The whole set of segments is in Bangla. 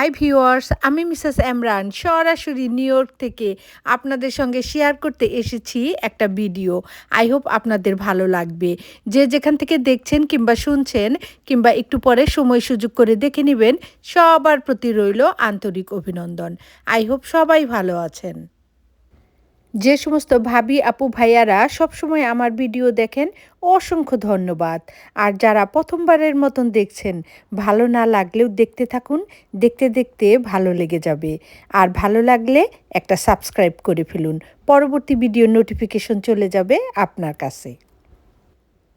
হাই ভিউয়ার্স আমি মিসেস এমরান সরাসরি নিউ ইয়র্ক থেকে আপনাদের সঙ্গে শেয়ার করতে এসেছি একটা ভিডিও আই হোপ আপনাদের ভালো লাগবে। যে যেখান থেকে দেখছেন কিংবা শুনছেন কিংবা একটু পরে সময় সুযোগ করে দেখে নেবেন, সবার প্রতি রইল আন্তরিক অভিনন্দন। আই হোপ সবাই ভালো আছেন। যে সমস্ত ভাবি, আপু, ভাইয়ারা সবসময় আমার ভিডিও দেখেন, অসংখ্য ধন্যবাদ। আর যারা প্রথমবারের মতন দেখছেন, ভালো না লাগলেও দেখতে থাকুন, দেখতে দেখতে ভালো লেগে যাবে। আর ভালো লাগলে একটা সাবস্ক্রাইব করে ফেলুন। পরবর্তী ভিডিও নোটিফিকেশন চলে যাবে আপনার কাছে।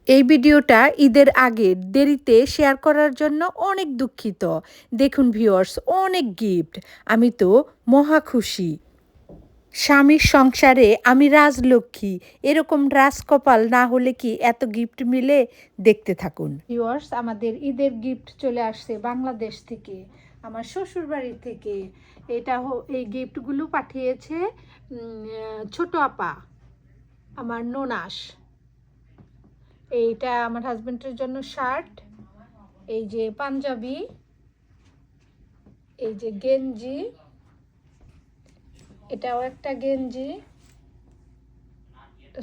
এই ভিডিওটা ঈদের আগে দেরিতে শেয়ার করার জন্য অনেক দুঃখিত। দেখুন ভিউয়ার্স, অনেক গিফট। আমি তো মহা খুশি। স্বামীর সংসারে আমি রাজলক্ষ্মী। এরকম রাজকপাল না হলে কি এত গিফট মিলে? দেখতে থাকুন। ভিউয়ার্স আমাদের ঈদের গিফট চলে আসছে বাংলাদেশ থেকে, আমার শ্বশুর বাড়ি থেকে। এটা এই গিফটগুলো পাঠিয়েছে ছোট আপা, আমার নোনাস। এইটা আমার হাজব্যান্ডের জন্য শার্ট এই যে পাঞ্জাবি, এই যে গেঞ্জি এটাও একটা গেঞ্জি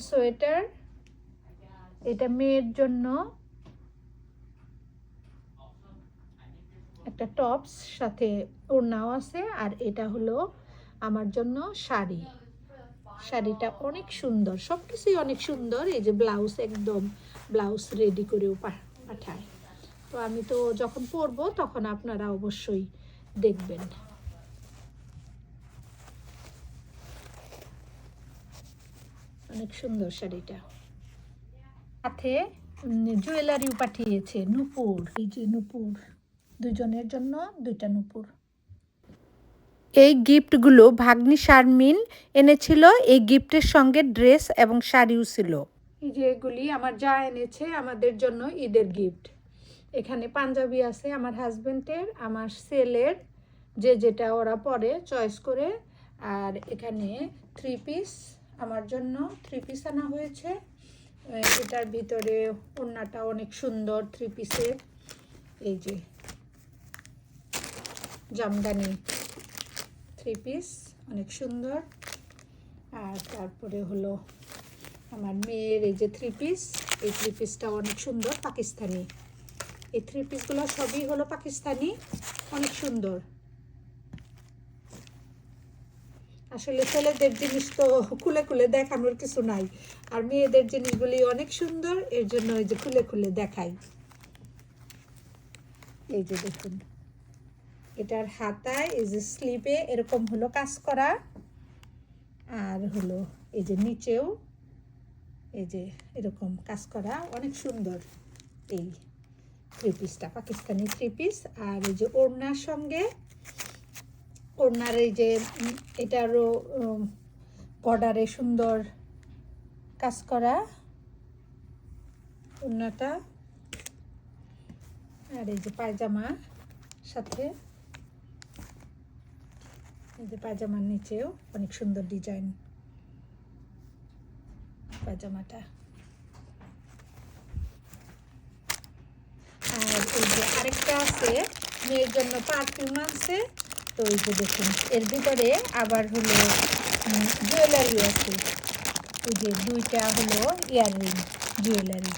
সোয়েটার, এটা মেয়ের জন্য। একটা টপস, সাথে ওড়নাও আছে, আর এটা হলো আমার জন্য শাড়ি। শাড়িটা অনেক সুন্দর সব কিছুই অনেক সুন্দর, এই যে ব্লাউজ একদম ব্লাউজ রেডি করেও পাঠায়। তো আমি তো যখন পরবো, তখন আপনারা অবশ্যই দেখবেন। অনেক সুন্দর শাড়িটা। সাথে জুয়েলারিও পাঠিয়েছে নুপুর। এই যে নুপুর দুজনের জন্য দুইটা নুপুর। এই গিফটগুলো ভাগ্নি শারমিন এনেছিল এই গিফটের সঙ্গে ড্রেস এবং শাড়িও ছিল। এই যে এগুলি আমার যা এনেছে আমাদের জন্য ঈদের গিফট। এখানে পাঞ্জাবি আছে আমার হাজবেন্ডের আমার সেলের যে যেটা ওরা পরে চয়েস করে। আর এখানে থ্রি পিস আমার জন্য থ্রি পিস আনা হয়েছে। এটার ভিতরে ওড়নাটা অনেক সুন্দর থ্রি পিসের এই যে, জামদানি থ্রি পিস অনেক সুন্দর। আর তারপরে হলো আমার মেয়ের এই যে থ্রি পিস এই থ্রি পিসটা অনেক সুন্দর পাকিস্তানি। এই থ্রি পিসগুলো সবই হলো পাকিস্তানি, অনেক সুন্দর। আসলে ছেলেদের জিনিস তো খুলে খুলে দেখানোর কিছু নাই। আর মেয়েদের জিনিসগুলি অনেক সুন্দর, এর জন্য ওই যে খুলে খুলে দেখাই। এই যে দেখুন, এটার হাতায় এই যে স্লিপে এরকম হলো কাজ করা। আর হলো এই যে নিচেও এই যে এরকম কাজ করা, অনেক সুন্দর এই থ্রি পিসটা পাকিস্তানি থ্রি পিস আর এই যে ওড়নার সঙ্গে ওড়নার এই যে এটারও বর্ডারে সুন্দর কাজ করা ওড়নাটা আর এই যে পায়জামা সাথে, এই যে পায়জামার নিচেও অনেক সুন্দর ডিজাইন পায়জামাটা। আর এই যে আরেকটা আছে, মেয়ের জন্য পারফিউম আছে তো এই যে দেখুন, এর ভিতরে আবার হলো জুয়েলারি আছে। এই যে দুইটা হলো ইয়াররিং জুয়েলারি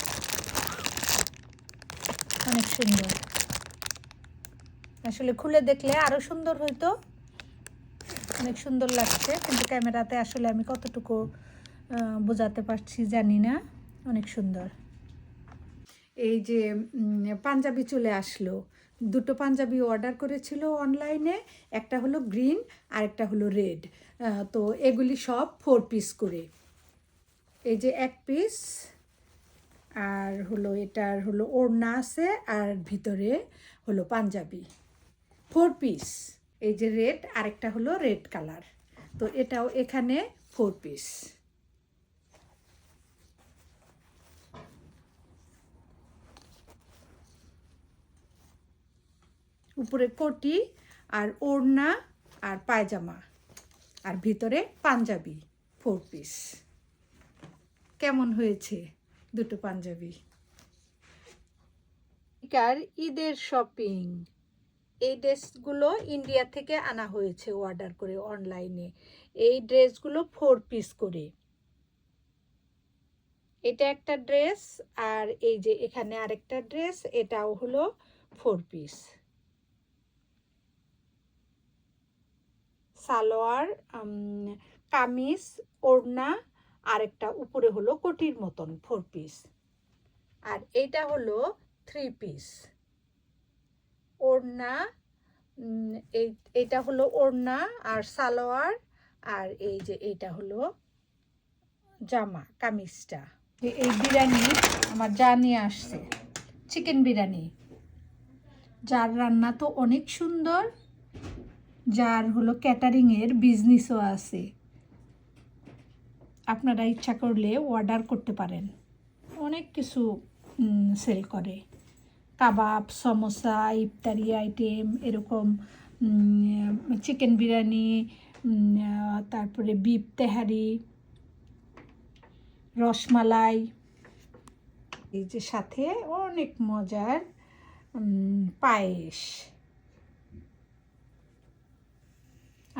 অনেক সুন্দর। আসলে খুলে দেখলে আরও সুন্দর হইতো। অনেক সুন্দর লাগছে, কিন্তু ক্যামেরাতে আসলে আমি কতটুকু বোঝাতে পারছি জানি না। অনেক সুন্দর। এই যে পাঞ্জাবি চলে আসলো। দুটো পাঞ্জাবি অর্ডার করেছিল অনলাইনে একটা হলো গ্রিন আর একটা হলো রেড তো এগুলি সব ফোর পিস করে। এই যে এক পিস আর হলো এটার হলো ওড়না আছে, আর ভিতরে হলো পাঞ্জাবি। ফোর পিস এই যে রেড আরেকটা হলো রেড কালার তো এটাও এখানে ফোর পিস উপরে কোটি আর ওড়না আর পায়জামা আর ভিতরে পাঞ্জাবি ফোর পিস কেমন হয়েছে দুটো পাঞ্জাবি? ঈদের শপিং এই ড্রেসগুলো ইন্ডিয়া থেকে আনা হয়েছে অর্ডার করে অনলাইনে এই ড্রেসগুলো ফোর পিস করে। এটা একটা ড্রেস আর এই যে এখানে আরেকটা ড্রেস, এটাও হলো ফোর পিস সালোয়ার কামিজ, ওড়না, আরেকটা উপরে হলো কোটির মতন ফোর পিস আর এটা হলো থ্রি পিস ওড়না এই এটা হলো ওড়না আর সালোয়ার, আর এই যে এইটা হলো জামা, কামিজটা। এই বিরিয়ানি আমার যা নিয়ে আসছে চিকেন বিরিয়ানি। যার রান্না তো অনেক সুন্দর। যার হলো ক্যাটারিংয়ের বিজনেসও আছে। আপনারা ইচ্ছা করলে অর্ডার করতে পারেন। অনেক কিছু সেল করে। কাবাব, সমোসা, ইফতারি আইটেম এরকম চিকেন বিরিয়ানি তারপরে বিপ তেহারি, রসমালাই। এই যে সাথে অনেক মজার পায়েস।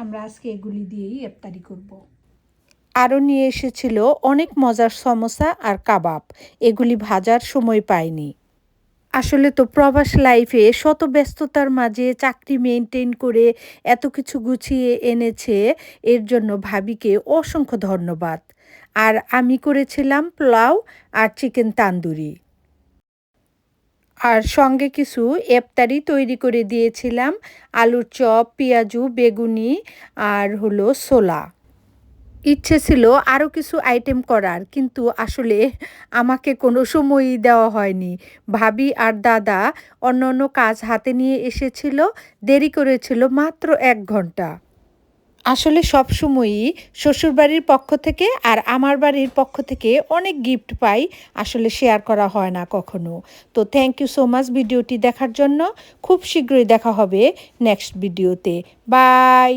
আমরা আজকে এগুলি দিয়েই ইফতারি করব। আরও নিয়ে এসেছিল অনেক মজার সমোসা আর কাবাব। এগুলি ভাজার সময় পাইনি। আসলে তো প্রবাস লাইফে শত ব্যস্ততার মাঝে চাকরি মেনটেন করে এত কিছু গুছিয়ে এনেছে, এর জন্য ভাবিকে অসংখ্য ধন্যবাদ। আর আমি করেছিলাম পোলাও আর চিকেন তান্দুরি। আর সঙ্গে কিছু এফতারি তৈরি করে দিয়েছিলাম। আলুর চপ, পেঁয়াজু, বেগুনি আর হলো ছোলা। ইচ্ছে ছিল আরও কিছু আইটেম করার, কিন্তু আসলে আমাকে কোনো সময়ই দেওয়া হয়নি। ভাবি আর দাদা অন্য অন্য কাজ হাতে নিয়ে এসেছিল, দেরি করেছিল মাত্র এক ঘণ্টা। আসলে সব সময়ই শ্বশুরবাড়ির পক্ষ থেকে আর আমার বাড়ির পক্ষ থেকে অনেক গিফট পাই, আসলে শেয়ার করা হয় না কখনো। তো থ্যাংক ইউ সো মাচ ভিডিওটি দেখার জন্য। খুব শীঘ্রই দেখা হবে নেক্সট ভিডিওতে বাই